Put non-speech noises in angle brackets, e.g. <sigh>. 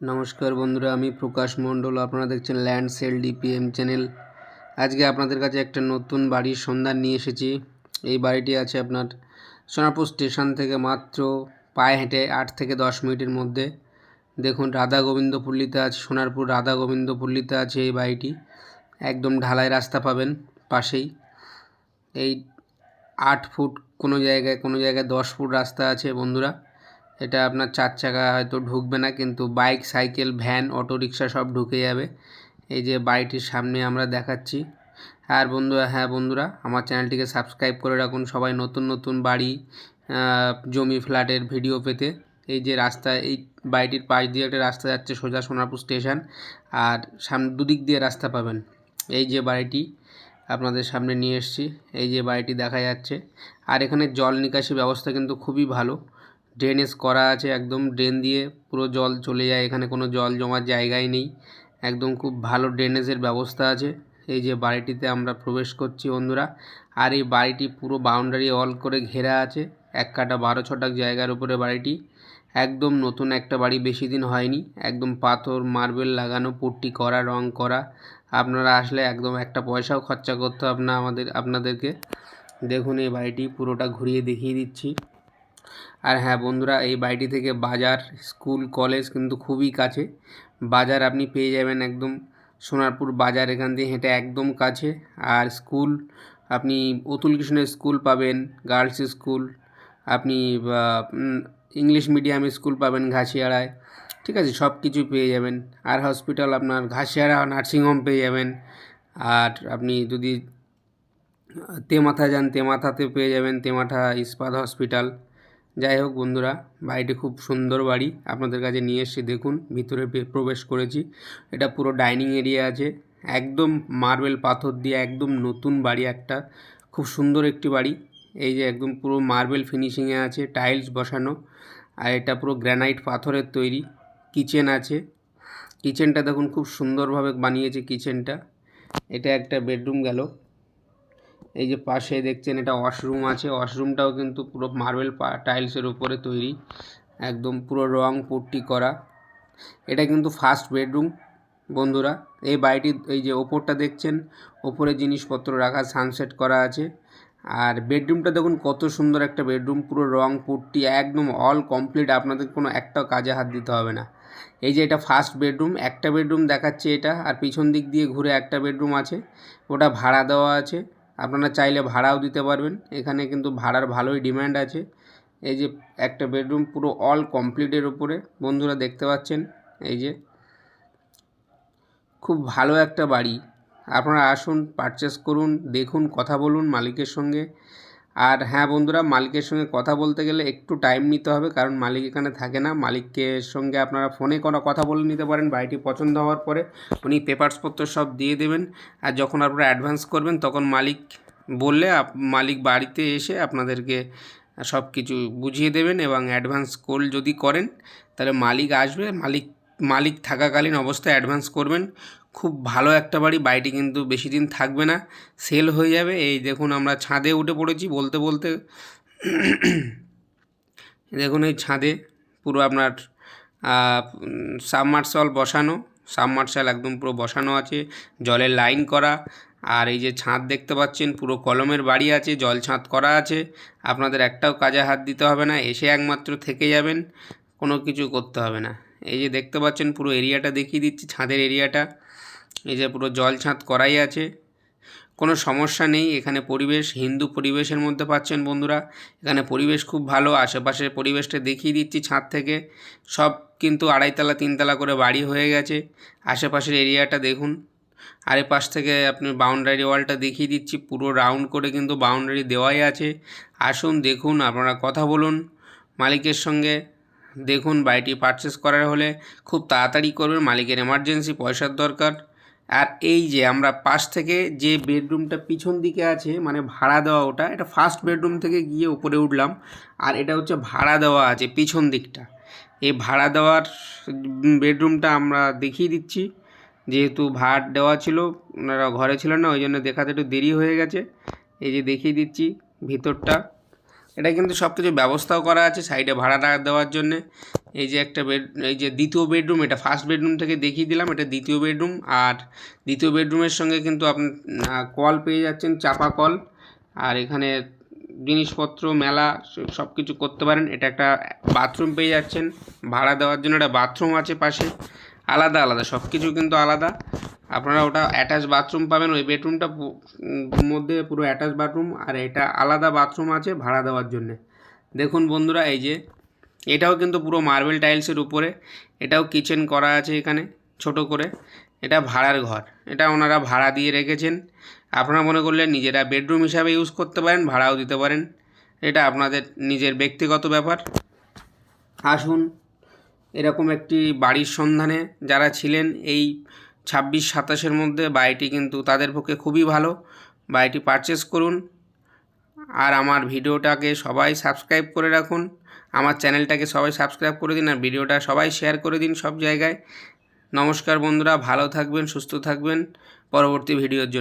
নমস্কার বন্ধুরা, আমি প্রকাশ মণ্ডল, আপনারা দেখছেন ল্যান্ড সেল ডিপিএম চ্যানেল। আজকে আপনাদের কাছে একটা নতুন বাড়ির সন্ধান নিয়ে এসেছি। এই বাড়িটি আছে আপনার সোনারপুর স্টেশন থেকে মাত্র পায়ে হেঁটে আট থেকে দশ মিনিটের মধ্যে। দেখুন রাধা গোবিন্দপল্লীতে আছে, সোনারপুর রাধা গোবিন্দপল্লীতে আছে এই বাড়িটি। একদম ঢালাই রাস্তা পাবেন, পাশেই। এই আট ফুট কোনো জায়গায় কোনো জায়গায় দশ ফুট রাস্তা আছে বন্ধুরা। এটা আপনার চার চাকা হয়তো ঢুকবে না, কিন্তু bike, cycle, van, auto, rickshaw সব ঢুকে যাবে। এই যে বাড়িটির সামনে আমরা দেখাচ্ছি। আর বন্ধুরা হ্যাঁ বন্ধুরা, আমার চ্যানেলটিকে সাবস্ক্রাইব করে রাখুন সবাই নতুন নতুন বাড়ি জমি, ফ্ল্যাটের ভিডিও পেতে। এই যে রাস্তা, এই বাড়িটির পাশ দিয়ে একটা রাস্তা যাচ্ছে সোজা সোনারপুর স্টেশন, আর সামনে দুদিক দিয়ে রাস্তা পাবেন। এই যে বাড়িটি আপনাদের সামনে নিয়ে এসছি, এই যে বাড়িটি দেখা যাচ্ছে। আর এখানে জল নিকাশি ব্যবস্থা কিন্তু খুবই ভালো। ড্রেনেজ করা আছে একদম ড্রেন দিয়ে। পুরো জল চলে যায়, এখানে কোনো জল জমার জায়গাই নেই। একদম খুব ভালো ড্রেনেজের ব্যবস্থা আছে। এই যে বাড়িটিতে আমরা প্রবেশ করছি বন্ধুরা। আর এই বাড়িটি পুরো বাউন্ডারি অল করে ঘেরা আছে। এক কাটা বারো ছটাক জায়গার উপরে বাড়িটি। একদম নতুন একটা বাড়ি বেশি দিন হয়নি। একদম পাথর, মার্বেল লাগানো, পুট্টি করা, রং করা। আপনারা আসলে একদম একটা পয়সাও খরচা করতে হবে না আমাদের, আপনাদেরকে। দেখুন এই বাড়িটি পুরোটা ঘুরিয়ে দেখিয়ে দিচ্ছি। আর হ্যাঁ বন্ধুরা, এই বাড়িটি থেকে বাজার, স্কুল, কলেজ কিন্তু খুবই কাছে। বাজার আপনি পেয়ে যাবেন একদম সোনারপুর বাজার এখান দিয়ে হেঁটে একদম কাছে। আর স্কুল, আপনি অতুল কৃষ্ণের স্কুল পাবেন, গার্লস স্কুল, আপনি ইংলিশ মিডিয়াম স্কুল পাবেন ঘাসিয়াড়ায় ঠিক আছে, সব কিছু পেয়ে যাবেন। আর হসপিটাল আপনার ঘাসিয়াড়া নার্সিংহোম পেয়ে যাবেন। আর আপনি যদি তেমাথা যান, তেমাথাতে পেয়ে যাবেন, তেমাথা ইস্পাত হসপিটাল। যাই হোক বন্ধুরা, বাড়িটি খুব সুন্দর বাড়ি। আপনাদের কাছে নিয়ে এসে দেখুন, ভিতরে প্রবেশ করেছি। এটা পুরো ডাইনিং এরিয়া আছে। একদম মার্বেল পাথর দিয়ে একদম নতুন বাড়ি একটা। খুব সুন্দর একটি বাড়ি। এই যে একদম পুরো মার্বেল ফিনিশিংয়ে আছে, টাইলস বসানো। আর এটা পুরো গ্র্যানাইট পাথরের তৈরি। কিচেন আছে। কিচেনটা দেখুন, খুব সুন্দরভাবে বানিয়েছে কিচেনটা। এটা একটা বেডরুম গেল। এই যে পাশে দেখছেন এটা ওয়াশরুম আছে। ওয়াশরুমটাও কিন্তু পুরো মার্বেল টাইলসের উপরে তৈরি। একদম পুরো রং পুট্টি করা। এটা কিন্তু ফার্স্ট বেডরুম বন্ধুরা। এই বাড়িটির এই যে ওপরটা দেখছেন, ওপরে জিনিসপত্র রাখা সানসেট করা আছে। আর বেডরুমটা দেখুন কত সুন্দর একটা বেডরুম পুরো রং পুট্টি, একদম অল কমপ্লিট আপনাদের কোনো একটাও কাজে হাত দিতে হবে না। এই যে এটা ফার্স্ট বেডরুম একটা বেডরুম দেখাচ্ছে এটা। আর পিছন দিক দিয়ে ঘুরে একটা বেডরুম আছে। ওটা ভাড়া দেওয়া আছে। আপনারা চাইলে ভাড়াও দিতে পারবেন। এখানে কিন্তু ভাড়ার ভালোই ডিম্যান্ড আছে। এই যে একটা বেডরুম পুরো অল কমপ্লিটের উপরে। বন্ধুরা দেখতে পাচ্ছেন? এই যে খুব ভালো একটা বাড়ি। আপনারা আসুন পারচেস করুন, দেখুন, কথা বলুন মালিকের সঙ্গে। আর হ্যাঁ বন্ধুরা, মালিকের সঙ্গে কথা বলতে গেলে একটু টাইম নিতে হবে, কারণ মালিক এখানে থাকে না। মালিকের সঙ্গে আপনারা ফোনে কোনো কথা বলে নিতে পারেন, বাড়িটি পছন্দ হওয়ার পরে উনি পেপারসপত্র সব দিয়ে দেবেন। আর যখন আপনারা অ্যাডভান্স করবেন, তখন মালিক বললে মালিক বাড়িতে এসে আপনাদেরকে সব কিছু বুঝিয়ে দেবেন এবং অ্যাডভান্স কল যদি করেন, তাহলে মালিক আসবে। মালিক মালিক থাকাকালীন অবস্থায় অ্যাডভান্স করবেন। খুব ভালো একটা বাড়ি, বাড়িটি কিন্তু বেশি দিন থাকবে না সেল হয়ে যাবে। এই দেখুন আমরা ছাদে উঠে পড়েছি, বলতে বলতে <coughs> দেখুন এই ছাদে পুরো আপনার সাবমার্শাল বসানো, সাবমার্শাল একদম পুরো বসানো আছে, জলের লাইন করা, আর এই যে ছাদ দেখতে পাচ্ছেন, পুরো কলমের বাড়ি আছে, জল ছাদ করা আছে, আপনাদের একটাও কাজে হাত দিতে হবে না, এসে একমাত্র থেকে যাবেন, কোনো কিছু করতে হবে না। এই যে দেখতে পাচ্ছেন পুরো এরিয়াটা দেখিয়ে দিচ্ছি, ছাদের এরিয়াটা। এই যে পুরো জল ছাদ করাই আছে। কোনো সমস্যা নেই, এখানে পরিবেশ, হিন্দু পরিবেশের মধ্যে পাচ্ছেন বন্ধুরা। এখানে পরিবেশ খুব ভালো, আশেপাশের পরিবেশটা দেখিয়ে দিচ্ছি ছাদ থেকে। সব কিন্তু আড়াইতলা, তিনতলা করে বাড়ি হয়ে গেছে। আশেপাশের এরিয়াটা দেখুন। আর পাশ থেকে আপনি বাউন্ডারি ওয়ালটা দেখিয়ে দিচ্ছি, পুরো রাউন্ড করে কিন্তু বাউন্ডারি দেওয়াই আছে। আসুন, দেখুন, আপনারা কথা বলুন। মালিকের সঙ্গে দেখুন বাড়িটি পারচেস করার হলে খুব তাড়াতাড়ি করবেন, মালিকের এমার্জেন্সি পয়সার দরকার। আর এই যে আমরা পাশ থেকে যে বেডরুমটা পিছন দিকে আছে মানে ভাড়া দেওয়া ওটা, এটা ফার্স্ট বেডরুম থেকে গিয়ে উপরে উঠলাম। আর এটা হচ্ছে ভাড়া দেওয়া আছে পিছন দিকটা। এই ভাড়া দেওয়ার বেডরুমটা আমরা দেখিয়ে দিচ্ছি। যেহেতু ভাড় দেওয়া ছিল, ওনারা ঘরে ছিল না, ওই জন্য দেখাতে একটু দেরি হয়ে গেছে। এই যে দেখিয়ে দিচ্ছি ভিতরটা। এটা কিন্তু সব কিছু ব্যবস্থাও করা আছে সাইডে ভাড়া দেওয়ার জন্যে। এই যে একটা বেড এই যে দ্বিতীয় বেডরুম এটা ফার্স্ট বেডরুম থেকে দেখিয়ে দিলাম, এটা দ্বিতীয় বেডরুম আর দ্বিতীয় বেডরুমের সঙ্গে কিন্তু আপনি কল পেয়ে যাচ্ছেন, চাপা কল আর এখানে জিনিসপত্র, মেলা, সব কিছু করতে পারেন। এটা একটা বাথরুম পেয়ে যাচ্ছেন। ভাড়া দেওয়ার জন্য একটা বাথরুম আছে পাশে। আলাদা আলাদা সব কিছু কিন্তু আলাদা। আপনারা ওটা অ্যাটাচ বাথরুম পাবেন, ওই বেডরুমটা মধ্যে পুরো অ্যাটাচ বাথরুম আর এটা আলাদা বাথরুম আছে ভাড়া দেওয়ার জন্যে। দেখুন বন্ধুরা, এই যে, এটাও কিন্তু পুরো মার্বেল টাইলসের উপরে, এটাও কিচেন করা আছে এখানে, ছোট করে। এটা ভাড়ার ঘর, এটা ওনারা ভাড়া দিয়ে রেখেছেন। আপনারা মনে করলে নিজেরা বেডরুম হিসাবে ইউজ করতে পারেন, ভাড়াও দিতে পারেন। এটা আপনাদের নিজের ব্যক্তিগত ব্যাপার। আসুন, এরকম একটি বাড়ির সন্ধানে যারা ছিলেন, এই ছাব্বিশ সাতাশের মধ্যে বাড়িটি কিন্তু তাদের পক্ষে খুবই ভালো। বাড়িটি পারচেস করুন। আর আমার ভিডিওটাকে সবাই সাবস্ক্রাইব করে রাখুন। আমার চ্যানেলটাকে সবাই সাবস্ক্রাইব করে দিন আর ভিডিওটা সবাই শেয়ার করে দিন সব জায়গায়। নমস্কার বন্ধুরা, ভালো থাকবেন, সুস্থ থাকবেন। পরবর্তী ভিডিওর জন্য।